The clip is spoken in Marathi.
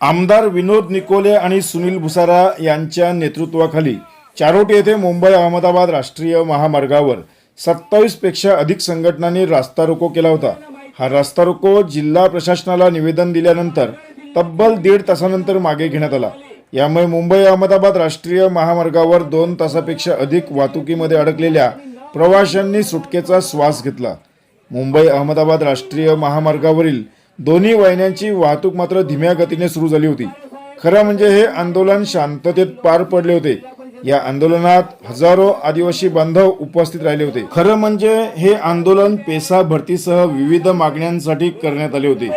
आमदार विनोद निकोले आणि सुनील भुसारा यांच्या नेतृत्वाखाली चारोटी येथे मुंबई अहमदाबाद राष्ट्रीय महामार्गावर सत्तावीसपेक्षा अधिक संघटनांनी रास्ता रोको केला होता. हा रास्ता रोको जिल्हा प्रशासनाला निवेदन दिल्यानंतर तब्बल दीड तासानंतर मागे घेण्यात आला. यामुळे मुंबई अहमदाबाद राष्ट्रीय महामार्गावर दोन तासापेक्षा अधिक वाहतुकीमध्ये अडकलेल्या प्रवाशांनी सुटकेचा श्वास घेतला. मुंबई अहमदाबाद राष्ट्रीय महामार्गावरील दोन्ही वाहिन्यांची वाहतूक मात्र धीम्या गतीने सुरू झाली होती. खरं म्हणजे हे आंदोलन शांततेत पार पडले होते. या आंदोलनात हजारो आदिवासी बांधव उपस्थित राहिले होते. खरं म्हणजे हे आंदोलन पेसा भरतीसह विविध मागण्यांसाठी करण्यात आले होते.